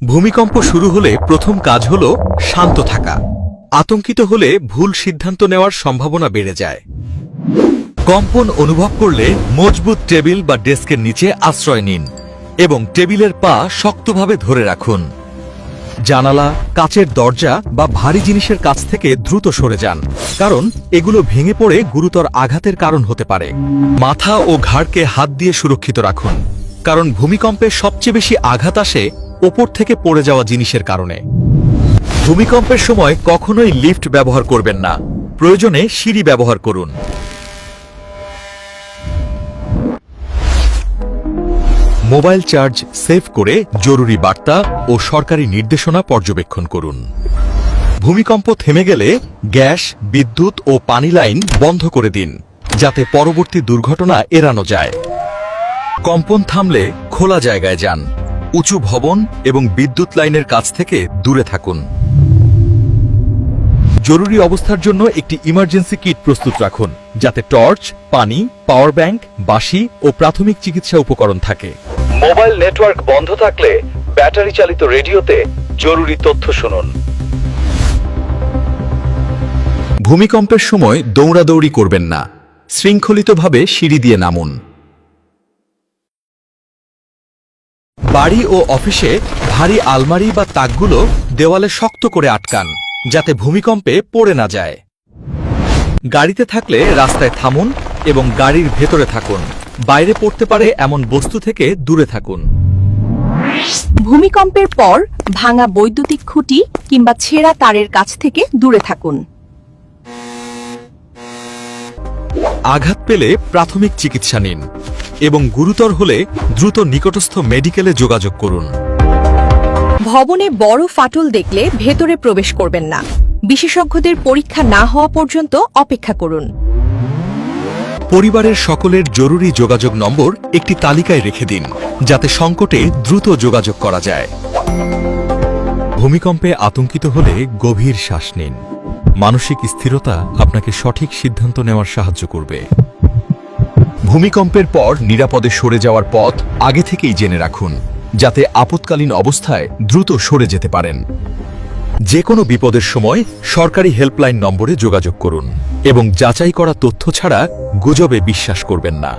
ভূমিকম্প শুরু হলে প্রথম কাজ হল শান্ত থাকা। আতঙ্কিত হলে ভুল সিদ্ধান্ত নেওয়ার সম্ভাবনা বেড়ে যায়। কম্পন অনুভব করলে মজবুত টেবিল বা ডেস্কের নিচে আশ্রয় নিন এবং টেবিলের পা শক্তভাবে ধরে রাখুন। জানালা, কাচের দরজা বা ভারী জিনিসের কাছ থেকে দ্রুত সরে যান, কারণ এগুলো ভেঙে পড়ে গুরুতর আঘাতের কারণ হতে পারে। মাথা ও ঘাড়কে হাত দিয়ে সুরক্ষিত রাখুন, কারণ ভূমিকম্পে সবচেয়ে বেশি আঘাত আসে ওপর থেকে পড়ে যাওয়া জিনিসের কারণে। ভূমিকম্পের সময় কখনোই লিফট ব্যবহার করবেন না। প্রয়োজনে সিঁড়ি ব্যবহার করুন। মোবাইল চার্জ সেভ করে জরুরি বার্তা ও সরকারি নির্দেশনা পর্যবেক্ষণ করুন। ভূমিকম্প থেমে গেলে গ্যাস, বিদ্যুৎ ও পানি লাইন বন্ধ করে দিন, যাতে পরবর্তী দুর্ঘটনা এড়ানো যায়। কম্পন থামলে খোলা জায়গায় যান। উঁচু ভবন এবং বিদ্যুৎ লাইনের কাছ থেকে দূরে থাকুন। জরুরি অবস্থার জন্য একটি ইমার্জেন্সি কিট প্রস্তুত রাখুন, যাতে টর্চ, পানি, পাওয়ার ব্যাংক, বাঁশি ও প্রাথমিক চিকিৎসা উপকরণ থাকে। মোবাইল নেটওয়ার্ক বন্ধ থাকলে ব্যাটারি চালিত রেডিওতে জরুরি তথ্য শুনুন। ভূমিকম্পের সময় দৌড়াদৌড়ি করবেন না। শৃঙ্খলিতভাবে সিঁড়ি দিয়ে নামুন। বাড়ি ও অফিসে ভারী আলমারি বা তাকগুলো দেওয়ালে শক্ত করে আটকান যাতে ভূমিকম্পে পড়ে না যায়। গাড়িতে থাকলে রাস্তায় থামুন এবং গাড়ির ভেতরে থাকুন। বাইরে পড়তে পারে এমন বস্তু থেকে দূরে থাকুন। ভূমিকম্পের পর ভাঙা বৈদ্যুতিক খুঁটি কিংবা ছেঁড়া তারের কাছ থেকে দূরে থাকুন। আঘাত পেলে প্রাথমিক চিকিৎসা নিন। এবং গুরুতর হলে দ্রুত নিকটস্থ মেডিকেলে যোগাযোগ করুন। ভবনে বড় ফাটল দেখলে ভেতরে প্রবেশ করবেন না। বিশেষজ্ঞদের পরীক্ষা না হওয়া পর্যন্ত অপেক্ষা করুন। পরিবারের সকলের জরুরি যোগাযোগ নম্বর একটি তালিকায় রেখে দিন যাতে সংকটে দ্রুত যোগাযোগ করা যায়। ভূমিকম্পে আতঙ্কিত হলে গভীর শ্বাস নিন। মানসিক স্থিরতা আপনাকে সঠিক সিদ্ধান্ত নেওয়ার সাহায্য করবে। ভূমিকম্পের পর নিরাপদে সরে যাওয়ার পথ আগে থেকেই জেনে রাখুন, যাতে আপৎকালীন অবস্থায় দ্রুত সরে যেতে পারেন। যে কোনো বিপদের সময় সরকারি হেল্পলাইন নম্বরে যোগাযোগ করুন এবং যাচাই করা তথ্য ছাড়া গুজবে বিশ্বাস করবেন না।